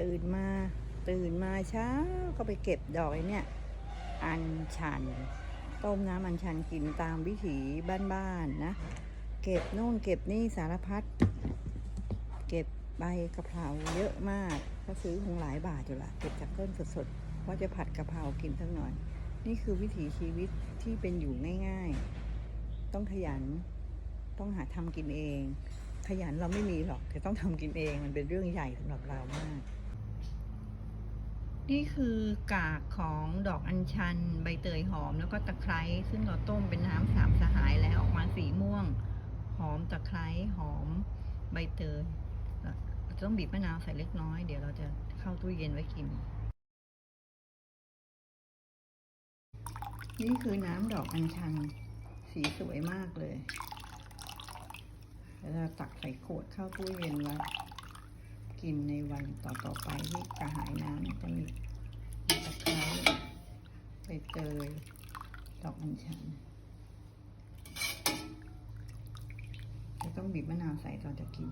ตื่นมา ตื่นมาเช้าก็ไปเก็บดอกไอ้เนี่ย อัญชัน ต้มน้ำอัญชันกินตามวิถีบ้านๆนะ เก็บโน่นเก็บนี่สารพัด เก็บใบกะเพราเยอะมากก็ซื้อคงหลายบาทอยู่ละเก็บจากต้นสดๆว่าจะผัดกะเพรากินสักหน่อย นี่คือวิถีชีวิตที่เป็นอยู่ง่ายๆ ต้องขยัน ต้องหาทำกินเอง ขยันเราไม่มีหรอกแต่ต้องทำกินเองมันเป็นเรื่องใหญ่สำหรับเรามาก นี่คือกากของดอกอัญชัน ใบเตยหอมแล้วก็ตะไคร้ซึ่งเราต้มเป็นน้ำสามสหายแล้วออกมาสีม่วง หอมตะไคร้หอมใบเตยเราจะต้องบีบมะนาวใส่เล็กน้อย เดี๋ยวเราจะเข้าตู้เย็นไว้กิน นี่คือน้ำดอกอัญชัน สีสวยมากเลยแล้วเราตักใส่ขวดเข้าตู้เย็นไว้กินในวันต่อๆไปที่กระหายน้ำจะมี เตยดอกอัญชันจะต้องบีบมะนาวใส่ตอนจะกิน